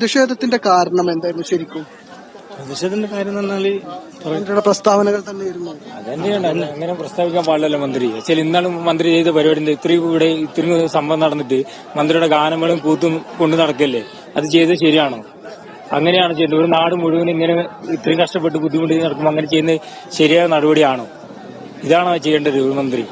പ്രതിഷേധത്തിന്റെ കാരണം എന്തായിരുന്നു ശരിക്കും? പ്രതിഷേധത്തിന്റെ കാര്യം എന്ന് മന്ത്രിയുടെ പ്രസ്താവനകൾ തന്നെയായിരുന്നു. അതന്നെയാണ്. അങ്ങനെ പ്രസ്താവിക്കാൻ പാടില്ലല്ലോ മന്ത്രി. വെച്ചാൽ ഇന്നാണ് മന്ത്രി ചെയ്ത പരിപാടി ഇത്രയും ഇവിടെ ഇത്രയും സംഭവം നടന്നിട്ട് മന്ത്രിയുടെ ഗാനങ്ങളും കൂത്തും കൊണ്ട് നടക്കല്ലേ? അത് ചെയ്തത് ശരിയാണോ? അങ്ങനെയാണ് ചെയ്യുന്നത്. ഒരു നാട് മുഴുവൻ ഇങ്ങനെ ഇത്രയും കഷ്ടപ്പെട്ട് ബുദ്ധിമുട്ടി നടക്കുമ്പോൾ അങ്ങനെ ചെയ്യുന്നത് ശരിയായ നടപടിയാണോ? ഇതാണോ ചെയ്യേണ്ടത് ഒരു മന്ത്രി?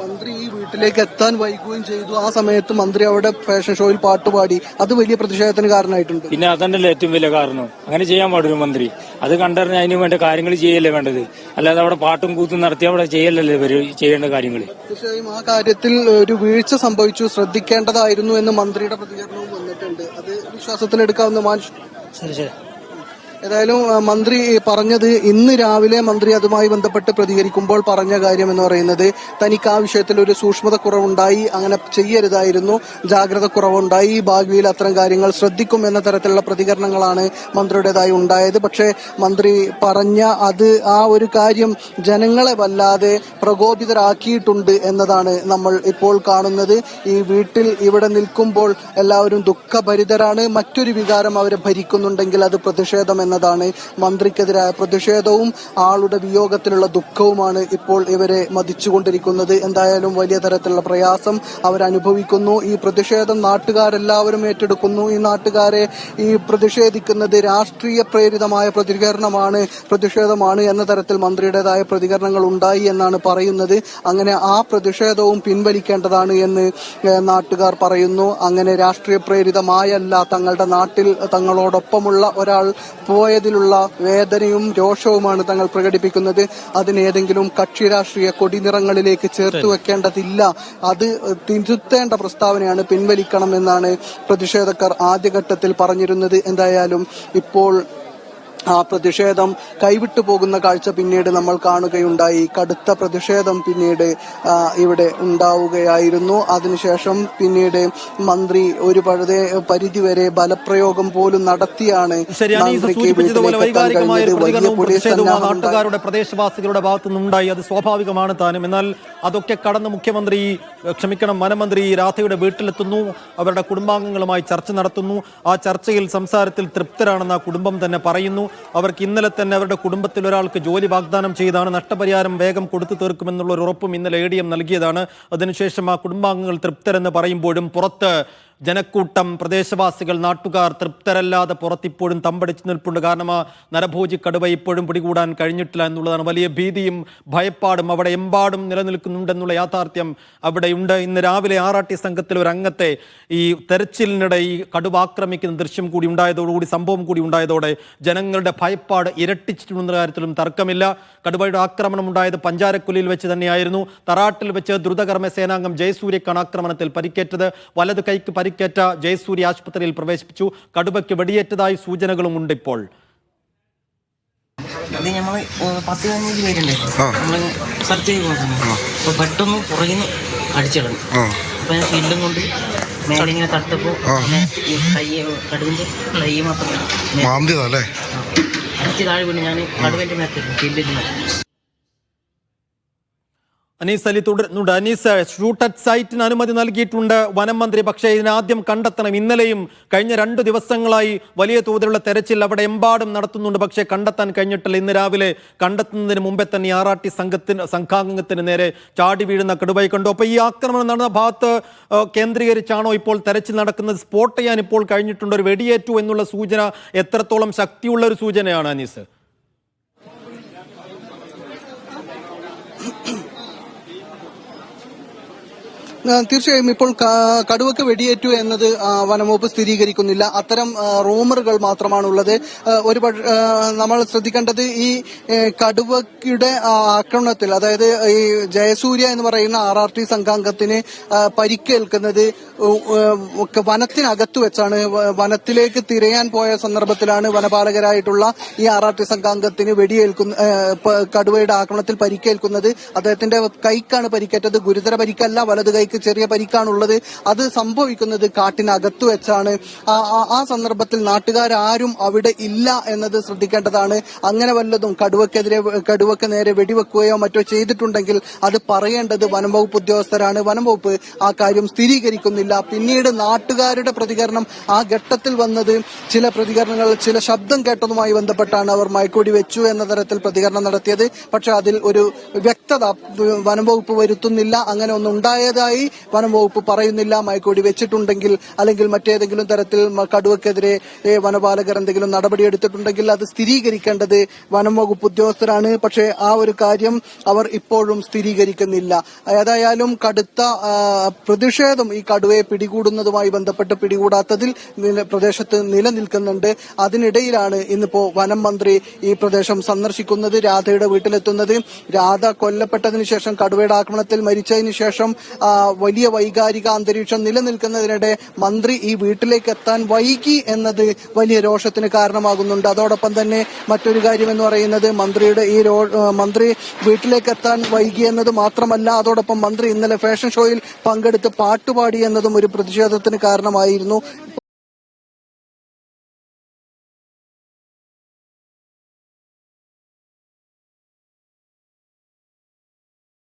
മന്ത്രി ഈ വീട്ടിലേക്ക് എത്താൻ വൈകുകയും ചെയ്തു. ആ സമയത്ത് മന്ത്രി അവിടെ ഫാഷൻ ഷോയിൽ പാട്ടുപാടി അത് വലിയ പ്രതിഷേധത്തിന് കാരണമായിട്ടുണ്ട്. പിന്നെ അതന്നല്ലേ ഏറ്റവും വലിയ കാരണം. അങ്ങനെ ചെയ്യാൻ പാടില്ല മന്ത്രി. അത് കണ്ടറിഞ്ഞ് അതിന് വേണ്ട കാര്യങ്ങൾ ചെയ്യല്ലേ വേണ്ടത്? അല്ലാതെ അവിടെ പാട്ടും കൂത്തും നടത്തി അവിടെ ചെയ്യലല്ലേ ചെയ്യേണ്ട കാര്യങ്ങൾ തീർച്ചയായും ആ കാര്യത്തിൽ ഒരു വീഴ്ച സംഭവിച്ചു. ശ്രദ്ധിക്കേണ്ടതായിരുന്നു എന്ന് മന്ത്രിയുടെ പ്രതികരണവും വന്നിട്ടുണ്ട്. അത് വിശ്വാസത്തിലെടുക്കാവുന്ന മാനുഷ്യ ശരി ശരി. ഏതായാലും മന്ത്രി പറഞ്ഞത് ഇന്ന് രാവിലെ മന്ത്രി അതുമായി ബന്ധപ്പെട്ട് പ്രതികരിക്കുമ്പോൾ പറഞ്ഞ കാര്യം എന്ന് പറയുന്നത് തനിക്ക് ആ വിഷയത്തിൽ ഒരു സൂക്ഷ്മത കുറവുണ്ടായി അങ്ങനെ ചെയ്യരുതായിരുന്നു. ജാഗ്രത കുറവുണ്ടായി ഭാവിയിൽ അത്തരം കാര്യങ്ങൾ ശ്രദ്ധിക്കും എന്ന തരത്തിലുള്ള പ്രതികരണങ്ങളാണ് മന്ത്രിയുടേതായി ഉണ്ടായത്. പക്ഷേ മന്ത്രി പറഞ്ഞ അത് ആ ഒരു കാര്യം ജനങ്ങളെ വല്ലാതെ പ്രകോപിതരാക്കിയിട്ടുണ്ട് എന്നതാണ് നമ്മൾ ഇപ്പോൾ കാണുന്നത്. ഈ വീട്ടിൽ ഇവിടെ നിൽക്കുമ്പോൾ എല്ലാവരും ദുഃഖഭരിതരാണ്. മറ്റൊരു വികാരം അവരെ ഭരിക്കുന്നുണ്ടെങ്കിൽ അത് പ്രതിഷേധം എന്നതാണ് മന്ത്രിക്കെതിരായ പ്രതിഷേധവും ആളുടെ വിയോഗത്തിലുള്ള ദുഃഖവുമാണ് ഇപ്പോൾ ഇവരെ മതിച്ചുകൊണ്ടിരിക്കുന്നത്. എന്തായാലും വലിയ തരത്തിലുള്ള പ്രയാസം അവരനുഭവിക്കുന്നു. ഈ പ്രതിഷേധം നാട്ടുകാരെല്ലാവരും ഏറ്റെടുക്കുന്നു. ഈ നാട്ടുകാരെ ഈ പ്രതിഷേധിക്കുന്നത് രാഷ്ട്രീയ പ്രേരിതമായ പ്രതികരണമാണ് പ്രതിഷേധമാണ് എന്ന തരത്തിൽ മന്ത്രിയുടേതായ പ്രതികരണങ്ങൾ ഉണ്ടായി എന്നാണ് പറയുന്നത്. അങ്ങനെ ആ പ്രതിഷേധവും പിൻവലിക്കേണ്ടതാണ് എന്ന് നാട്ടുകാർ പറയുന്നു. അങ്ങനെ രാഷ്ട്രീയ പ്രേരിതമായല്ല തങ്ങളുടെ നാട്ടിൽ തങ്ങളോടൊപ്പമുള്ള ഒരാൾ പോയതിലുള്ള വേദനയും രോഷവുമാണ് തങ്ങൾ പ്രകടിപ്പിക്കുന്നത്. അതിനേതെങ്കിലും കക്ഷി രാഷ്ട്രീയ കൊടിനിറങ്ങളിലേക്ക് ചേർത്തു വെക്കേണ്ടതില്ല. അത് തിരുത്തേണ്ട പ്രസ്താവനയാണ് പിൻവലിക്കണം എന്നാണ് പ്രതിഷേധക്കാർ ആദ്യഘട്ടത്തിൽ പറഞ്ഞിരുന്നത്. എന്തായാലും ഇപ്പോൾ ആ പ്രതിഷേധം കൈവിട്ടു പോകുന്ന കാഴ്ച പിന്നീട് നമ്മൾ കാണുകയുണ്ടായി. കടുത്ത പ്രതിഷേധം പിന്നീട് ഇവിടെ ഉണ്ടാവുകയായിരുന്നു. അതിനുശേഷം പിന്നീട് മന്ത്രി ഒരു പഴുതെ പരിധിവരെ ബലപ്രയോഗം പോലും നടത്തിയാണ്. നാട്ടുകാരുടെ പ്രദേശവാസികളുടെ ഭാഗത്തു നിന്നുണ്ടായി അത് സ്വാഭാവികമാണ് താനും. എന്നാൽ അതൊക്കെ കടന്ന് മുഖ്യമന്ത്രി ക്ഷമിക്കണം വനമന്ത്രി രാധയുടെ വീട്ടിലെത്തുന്നു. അവരുടെ കുടുംബാംഗങ്ങളുമായി ചർച്ച നടത്തുന്നു. ആ ചർച്ചയിൽ സംസാരത്തിൽ തൃപ്തരാണെന്ന് ആ കുടുംബം തന്നെ പറയുന്നു. അവർക്ക് ഇന്നലെ തന്നെ അവരുടെ കുടുംബത്തിൽ ഒരാൾക്ക് ജോലി വാഗ്ദാനം ചെയ്താണ് നഷ്ടപരിഹാരം വേഗം കൊടുത്തു തീർക്കുമെന്നുള്ള ഒരു ഉറപ്പും ഇന്നലെ എ ഡി എം നൽകിയതാണ്. അതിനുശേഷം ആ കുടുംബാംഗങ്ങൾ തൃപ്തരെന്ന് പറയുമ്പോഴും പുറത്ത് ജനക്കൂട്ടം പ്രദേശവാസികൾ നാട്ടുകാർ തൃപ്തരല്ലാതെ പുറത്തിപ്പോഴും തമ്പടിച്ചു നിൽപ്പുണ്ട്. കാരണം ആ നരഭോജി കടുവ ഇപ്പോഴും പിടികൂടാൻ കഴിഞ്ഞിട്ടില്ല എന്നുള്ളതാണ് വലിയ ഭീതിയും ഭയപ്പാടും. അവിടെ എമ്പാടും നിലനിൽക്കുന്നുണ്ടെന്നുള്ള യാഥാർത്ഥ്യം അവിടെയുണ്ട്. ഇന്ന് രാവിലെ ആറാട്ടി സംഘത്തിൽ ഒരു അംഗത്തെ ഈ തെരച്ചിലിനിടെ ഈ കടുവ ആക്രമിക്കുന്ന ദൃശ്യം കൂടി ഉണ്ടായതോടുകൂടി സംഭവം കൂടി ഉണ്ടായതോടെ ജനങ്ങളുടെ ഭയപ്പാട് ഇരട്ടിച്ചിട്ടുണ്ടെന്ന കാര്യത്തിലും തർക്കമില്ല. കടുവയുടെ ആക്രമണം ഉണ്ടായത് പഞ്ചാരക്കുലിയിൽ വെച്ച് തന്നെയായിരുന്നു. തറാട്ടിൽ വെച്ച് ദ്രുതകർമ്മ സേനാംഗം ജയസൂര്യക്കാണ് ആക്രമണത്തിൽ പരിക്കേറ്റത്. വലത് കൈക്ക് പരിക്കേറ്റ ജയസൂര്യ ആശുപത്രിയിൽ പ്രവേശിപ്പിച്ചു. കടുവയ്ക്ക് വെടിയേറ്റതായി സൂചനകളും ഉണ്ട് ഇപ്പോൾ. അത് നമ്മൾ പത്ത് പതിനഞ്ച് പേരുണ്ട്. സെർച്ച് ചെയ്ത് പെട്ടെന്ന് അടിച്ചിടണം. അപ്പൊ ഞാൻ ഫീൽഡും കൊണ്ട് മേലെ ഇങ്ങനെ തട്ടപ്പോ പിന്നെ ഈ കൈ കടുവിന്റെ കൈ മാത്രം മേ- മാന്തിയതല്ലേ ആ. അടിച്ച് താഴെ വീണ് ഞാൻ മേത്തേക്ക് അനീസ് അലി തുടരുന്നുണ്ട്. അനീസ് ഷൂട്ട് അറ്റ് സൈറ്റിന് അനുമതി നൽകിയിട്ടുണ്ട്. വനം മന്ത്രി പക്ഷേ ഇതിനാദ്യം കണ്ടെത്തണം. ഇന്നലെയും കഴിഞ്ഞ രണ്ട് ദിവസങ്ങളായി വലിയ തോതിലുള്ള തെരച്ചിൽ അവിടെ എമ്പാടും നടത്തുന്നുണ്ട്. പക്ഷേ കണ്ടെത്താൻ കഴിഞ്ഞിട്ടില്ല. ഇന്ന് രാവിലെ കണ്ടെത്തുന്നതിന് മുമ്പേ തന്നെ ആറാട്ടി സംഘത്തിന് സംഘാംഗത്തിന് നേരെ ചാടി വീഴുന്ന കടുവായി കണ്ടു. അപ്പോൾ ഈ ആക്രമണം നടന്ന ഭാഗത്ത് കേന്ദ്രീകരിച്ചാണോ ഇപ്പോൾ തെരച്ചിൽ നടക്കുന്നത്? സ്പോട്ട് ചെയ്യാൻ ഇപ്പോൾ കഴിഞ്ഞിട്ടുണ്ട്. ഒരു വെടിയേറ്റു എന്നുള്ള സൂചന എത്രത്തോളം ശക്തിയുള്ള ഒരു സൂചനയാണ് അനീസ്? തീർച്ചയായും ഇപ്പോൾ കടുവക്ക് വെടിയേറ്റു എന്നത് വനംവകുപ്പ് സ്ഥിരീകരിക്കുന്നില്ല. അത്തരം റൂമറുകൾ മാത്രമാണുള്ളത്. ഒരു നമ്മൾ ശ്രദ്ധിക്കേണ്ടത് ഈ കടുവയുടെ ആക്രമണത്തിൽ അതായത് ഈ ജയസൂര്യ എന്ന് പറയുന്ന ആർ ആർ ടി സംഘാംഗത്തിന് പരിക്കേൽക്കുന്നത് വനത്തിനകത്ത് വെച്ചാണ്. വനത്തിലേക്ക് തിരയാൻ പോയ സന്ദർഭത്തിലാണ് വനപാലകരായിട്ടുള്ള ഈ ആർ ആർ ടി സംഘാംഗത്തിന് വെടിയേൽക്കുന്ന കടുവയുടെ ആക്രമണത്തിൽ പരിക്കേൽക്കുന്നത്. അദ്ദേഹത്തിന്റെ കൈക്കാണ് പരിക്കേറ്റത്. ഗുരുതര പരിക്കല്ല. വലത് കൈക്ക് ചെറിയ പരിക്കാണുള്ളത് അത് സംഭവിക്കുന്നത് കാട്ടിനകത്തു വെച്ചാണ്. ആ- സന്ദർഭത്തിൽ നാട്ടുകാരും അവിടെ ഇല്ല എന്നത് ശ്രദ്ധിക്കേണ്ടതാണ്. അങ്ങനെ വല്ലതും കടുവക്കെതിരെ കടുവക്ക് നേരെ വെടിവെക്കുകയോ മറ്റോ ചെയ്തിട്ടുണ്ടെങ്കിൽ അത് പറയേണ്ടത് വനംവകുപ്പ് ഉദ്യോഗസ്ഥരാണ്. വനംവകുപ്പ് ആ കാര്യം സ്ഥിരീകരിക്കുന്നില്ല. പിന്നീട് നാട്ടുകാരുടെ പ്രതികരണം ആ ഘട്ടത്തിൽ വന്നത് ചില പ്രതികരണങ്ങൾ ചില ശബ്ദം കേട്ടതുമായി ബന്ധപ്പെട്ടാണ് അവർ മയക്കൂടി വെച്ചു എന്ന തരത്തിൽ പ്രതികരണം നടത്തിയത്. പക്ഷെ അതിൽ ഒരു വ്യക്തത വനംവകുപ്പ് വരുത്തുന്നില്ല. അങ്ങനെ ഒന്നും വനംവകുപ്പ് പറയുന്നില്ല മയക്കുവെടി വെച്ചിട്ടുണ്ടെങ്കിൽ അല്ലെങ്കിൽ മറ്റേതെങ്കിലും തരത്തിൽ കടുവക്കെതിരെ വനപാലകർ എന്തെങ്കിലും നടപടിയെടുത്തിട്ടുണ്ടെങ്കിൽ അത് സ്ഥിരീകരിക്കേണ്ടത് വനം വകുപ്പ് ഉദ്യോഗസ്ഥരാണ്. പക്ഷേ ആ ഒരു കാര്യം അവർ ഇപ്പോഴും സ്ഥിരീകരിക്കുന്നില്ല. ഏതായാലും കടുത്ത പ്രതിഷേധം ഈ കടുവയെ പിടികൂടുന്നതുമായി ബന്ധപ്പെട്ട് പിടികൂടാത്തതിൽ പ്രദേശത്ത് നിലനിൽക്കുന്നുണ്ട്. അതിനിടയിലാണ് ഇന്നിപ്പോ വനം മന്ത്രി ഈ പ്രദേശം സന്ദർശിക്കുന്നത് രാധയുടെ വീട്ടിലെത്തുന്നത്. രാധ കൊല്ലപ്പെട്ടതിന് ശേഷം കടുവയുടെ ആക്രമണത്തിൽ മരിച്ചതിന് ശേഷം വലിയ വൈകാരിക അന്തരീക്ഷം നിലനിൽക്കുന്നതിനിടെ മന്ത്രി ഈ വീട്ടിലേക്ക് എത്താൻ വൈകി എന്നത് വലിയ രോഷത്തിന് കാരണമാകുന്നുണ്ട്. അതോടൊപ്പം തന്നെ മറ്റൊരു കാര്യം എന്ന് പറയുന്നത് മന്ത്രിയുടെ ഈ മന്ത്രി വീട്ടിലേക്ക് എത്താൻ വൈകി എന്നത് മാത്രമല്ല അതോടൊപ്പം മന്ത്രി ഇന്നലെ ഫാഷൻ ഷോയിൽ പങ്കെടുത്ത് പാട്ടുപാടി എന്നതും ഒരു പ്രതിഷേധത്തിന് കാരണമായിരുന്നു.